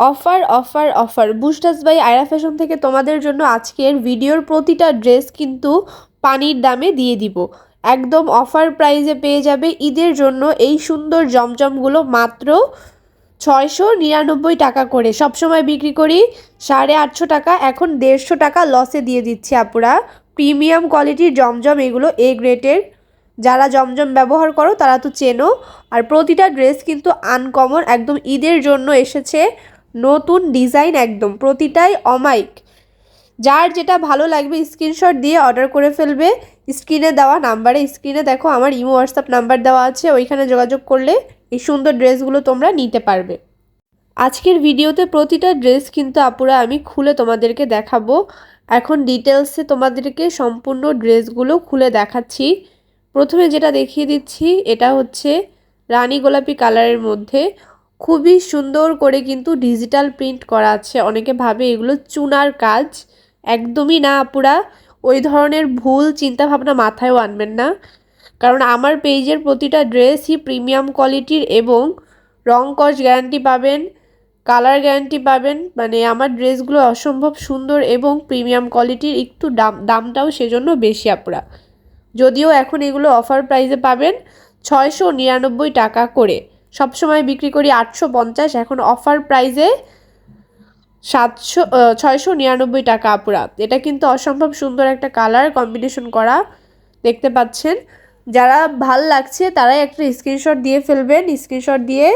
Offer offer offer. বুস্টাস by Ayra fashion থেকে তোমাদের জন্য আজকের ভিডিওর প্রতিটা ড্রেস কিন্তু পানির দামে দিয়ে দিব। একদম অফার প্রাইজে পেয়ে যাবে ঈদের জন্য এই সুন্দর জমজমগুলো মাত্র ছয়শো নিরানব্বই টাকা করে। সবসময় বিক্রি করি সাড়ে আটশো টাকা, এখন দেড়শো টাকা লসে দিয়ে দিচ্ছি আপুরা। প্রিমিয়াম কোয়ালিটির জমজম এগুলো এ গ্রেটের যারা জমজম ব্যবহার করো তারা তো চেনো। আর প্রতিটা ড্রেস কিন্তু আনকমন একদম ঈদের জন্য এসেছে। নতুন ডিজাইন একদম, প্রতিটাই অমাইক যার যেটা ভালো লাগবে স্ক্রিনশট দিয়ে অর্ডার করে ফেলবে। স্ক্রিনে দেওয়া নাম্বারে, স্ক্রিনে দেখো আমার ইমো, হোয়াটসঅ্যাপ নাম্বার দেওয়া আছে, ওইখানে যোগাযোগ করলে এই সুন্দর ড্রেসগুলো তোমরা নিতে পারবে। আজকের ভিডিওতে প্রতিটা ড্রেস কিন্তু আপুরা আমি খুলে তোমাদেরকে দেখাবো। এখন ডিটেলসে তোমাদেরকে সম্পূর্ণ ড্রেসগুলো খুলে দেখাচ্ছি। প্রথমে যেটা দেখিয়ে দিচ্ছি, এটা হচ্ছে রানী গোলাপি কালারের মধ্যে খুবই সুন্দর করে কিন্তু ডিজিটাল প্রিন্ট করা আছে। অনেকে ভাবে এগুলো চুনার কাজ। একদমই না আপুরা। ওই ধরনের ভুল চিন্তাভাবনা মাথায়ও আনবেন না। কারণ আমার পেজের প্রতিটা ড্রেসই প্রিমিয়াম কোয়ালিটির এবং রং কস গ্যারান্টি পাবেন কালার গ্যারান্টি পাবেন। মানে আমার ড্রেসগুলো অসম্ভব সুন্দর এবং প্রিমিয়াম কোয়ালিটির একটু দাম, দামটাও সেজন্য বেশি আপুরা। যদিও এখন এগুলো অফার প্রাইসে পাবেন ছয়শো নিরানব্বই টাকা করে। সবসময় বিক্রি করি আটশো পঞ্চাশ, এখন অফার প্রাইসে সাতশো ছয়শো নিরানব্বই টাকা আপুরা এটা কিন্তু অসম্ভব সুন্দর একটা কালার কম্বিনেশন করা দেখতে পাচ্ছেন। যারা ভালো লাগছে তারাই একটা স্ক্রিনশট দিয়ে ফেলবেন। স্ক্রিনশট দিয়ে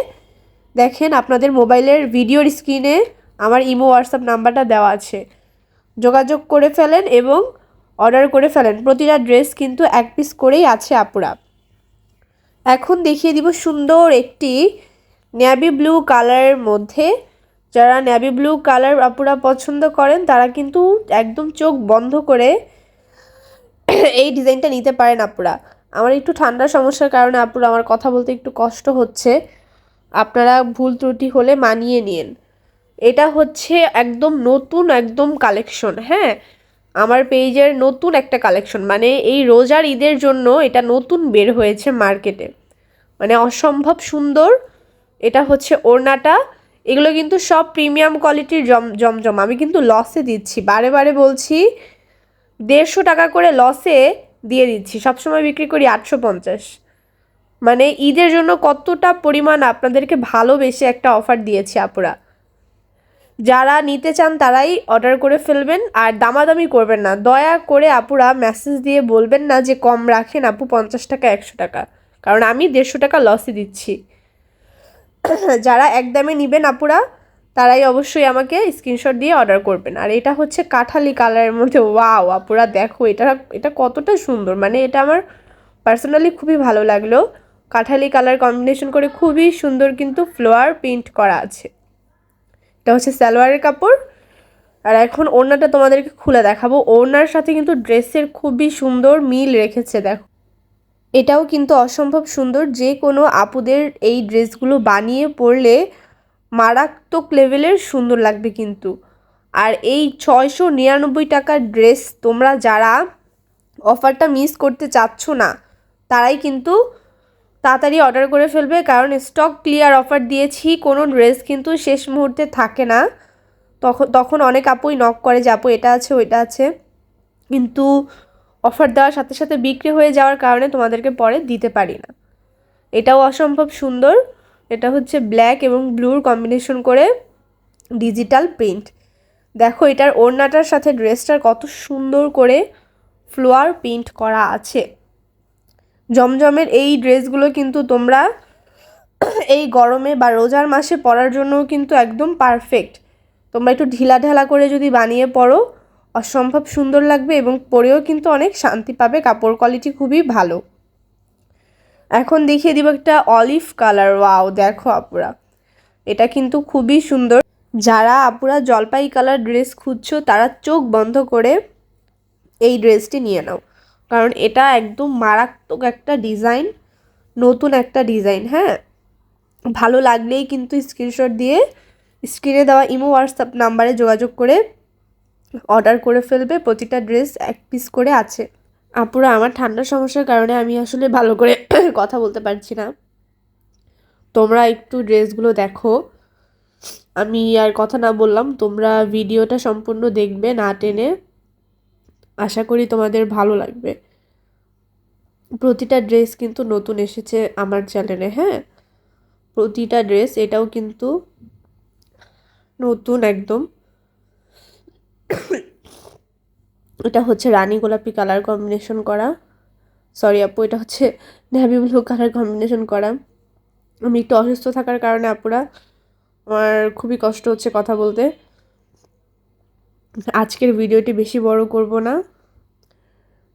দেখেন আপনাদের মোবাইলের ভিডিওর স্ক্রিনে আমার ইমো, হোয়াটসঅ্যাপ নাম্বারটা দেওয়া আছে। যোগাযোগ করে ফেলেন এবং অর্ডার করে ফেলেন। প্রতিটা ড্রেস কিন্তু এক পিস করেই আছে আপুরা এখন দেখিয়ে দিব সুন্দর একটি ন্যাভি ব্লু কালারের মধ্যে। যারা ন্যাভি ব্লু কালার আপুরা পছন্দ করেন, তারা কিন্তু একদম চোখ বন্ধ করে এই ডিজাইনটা নিতে পারেন আপুরা। আমার একটু ঠান্ডার সমস্যার কারণে আপুরা আমার কথা বলতে একটু কষ্ট হচ্ছে। আপনারা ভুল ত্রুটি হলে মানিয়ে নিন। এটা হচ্ছে একদম নতুন একদম কালেকশন হ্যাঁ? আমার পেজের নতুন একটা কালেকশন মানে এই রোজার ঈদের জন্য এটা নতুন বের হয়েছে মার্কেটে। মানে অসম্ভব সুন্দর। এটা হচ্ছে ওড়নাটা। এগুলো কিন্তু সব প্রিমিয়াম কোয়ালিটির জম জমজম। আমি কিন্তু লসে দিচ্ছি। বারে বারে বলছি, দেড়শো টাকা করে লসে দিয়ে দিচ্ছি। সবসময় বিক্রি করি আটশো পঞ্চাশ। মানে ঈদের জন্য কতটা পরিমাণ আপনাদেরকে ভালোবেসে একটা অফার দিয়েছি আপুরা। যারা নিতে চান তারাই অর্ডার করে ফেলবেন, আর দামাদামি করবেন না। দয়া করে আপুরা মেসেজ দিয়ে বলবেন না যে কম রাখেন আপু, পঞ্চাশ টাকা, একশো টাকা। কারণ আমি দেড়শো টাকা লসে দিচ্ছি। যারা একদমে নেবেন আপুরা, তারাই অবশ্যই আমাকে স্ক্রিনশট দিয়ে অর্ডার করবেন। আর এটা হচ্ছে কাঠালি কালারের মধ্যে ওয়াও আপুরা দেখো, এটা এটা কতটা সুন্দর। মানে এটা আমার পার্সোনালি খুবই ভালো লাগল। কাঠালি কালার কম্বিনেশন করে খুবই সুন্দর কিন্তু ফ্লোয়ার প্রিন্ট করা আছে। এটা হচ্ছে সালোয়ারের কাপড়। আর এখন ওড়নাটা তোমাদেরকে খুলে দেখাবো। ওড়নার সাথে কিন্তু ড্রেসের খুবই সুন্দর মিল রেখেছে, দেখো। এটাও কিন্তু অসম্ভব সুন্দর যে কোনো আপুদের এই ড্রেসগুলো বানিয়ে পরলে মারাত্মক লেভেলের সুন্দর লাগবে কিন্তু। আর এই ছয়শো নিরানব্বই টাকার ড্রেস তোমরা যারা অফারটা মিস করতে চাচ্ছ না, তারাই কিন্তু তাড়াতাড়ি অর্ডার করে ফেলবে, কারণ স্টক ক্লিয়ার অফার দিয়েছি, কোনো ড্রেস কিন্তু শেষ মুহূর্তে থাকে না। তখন তখন অনেক আপুই নক করে যে, আপু, এটা আছে, ওইটা আছে। কিন্তু অফার দেওয়ার সাথে সাথে বিক্রি হয়ে যাওয়ার কারণে তোমাদেরকে পরে দিতে পারি না। এটাও অসম্ভব সুন্দর। এটা হচ্ছে ব্ল্যাক এবং ব্লুর কম্বিনেশন করে ডিজিটাল প্রিন্ট। দেখো, এটার ওড়নাটার সাথে ড্রেসটার কত সুন্দর করে ফ্লোয়ার প্রিন্ট করা আছে। জমজমের এই ড্রেসগুলো কিন্তু তোমরা এই গরমে বা রোজার মাসে পরার জন্য কিন্তু একদম পারফেক্ট। তোমরা একটু ঢিলা ঢালা করে যদি বানিয়ে পড়ো অসম্ভব সুন্দর লাগবে এবং পরেও কিন্তু অনেক শান্তি পাবে। কাপড় কোয়ালিটি খুবই ভালো। এখন দেখিয়ে দিব একটা অলিভ কালার ওয়াও দেখো আপুরা। এটা কিন্তু খুবই সুন্দর। যারা আপুরা জলপাই কালার ড্রেস খুঁজছো, তারা চোখ বন্ধ করে এই ড্রেসটি নিয়ে নাও। কারণ এটা একদম মারাত্মক একটা ডিজাইন নতুন একটা ডিজাইন হ্যাঁ? ভালো লাগলেই কিন্তু স্ক্রিনশট দিয়ে স্ক্রিনে দেওয়া ইমো হোয়াটসঅ্যাপ নাম্বারে যোগাযোগ করে অর্ডার করে ফেলবে, প্রতিটা ড্রেস এক পিস করে আছে। আপুরা, আমার ঠান্ডার সমস্যার কারণে আমি আসলে ভালো করে কথা বলতে পারছি না। তোমরা একটু ড্রেসগুলো দেখো। আমি আর কথা না বললাম, তোমরা ভিডিওটা সম্পূর্ণ দেখবে না টেনে। আশা করি তোমাদের ভালো লাগবে। প্রতিটা ড্রেস কিন্তু নতুন এসেছে আমার চ্যানেলে হ্যাঁ? প্রতিটা ড্রেস, এটাও কিন্তু নতুন একদম। এটা হচ্ছে রানী গোলাপি কালার কম্বিনেশন করা। সরি আপু, এটা হচ্ছে নেভি ব্লু কালার কম্বিনেশন করা। আমি একটু অসুস্থ থাকার কারণে আপুরা, আমার খুবই কষ্ট হচ্ছে কথা বলতে। আজকের ভিডিওটি বেশি বড় করব না।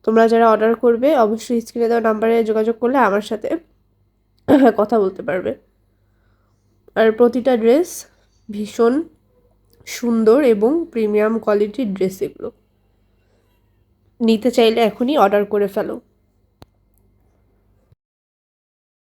তোমরা যারা অর্ডার করবে, অবশ্যই স্ক্রিনে দেওয়া নাম্বারে যোগাযোগ করলে আমার সাথে কথা বলতে পারবে। আর প্রতিটা ড্রেস ভীষণ সুন্দর এবং প্রিমিয়াম কোয়ালিটির ড্রেস এগুলো। নিতে চাইলে এখনই অর্ডার করে ফেলো।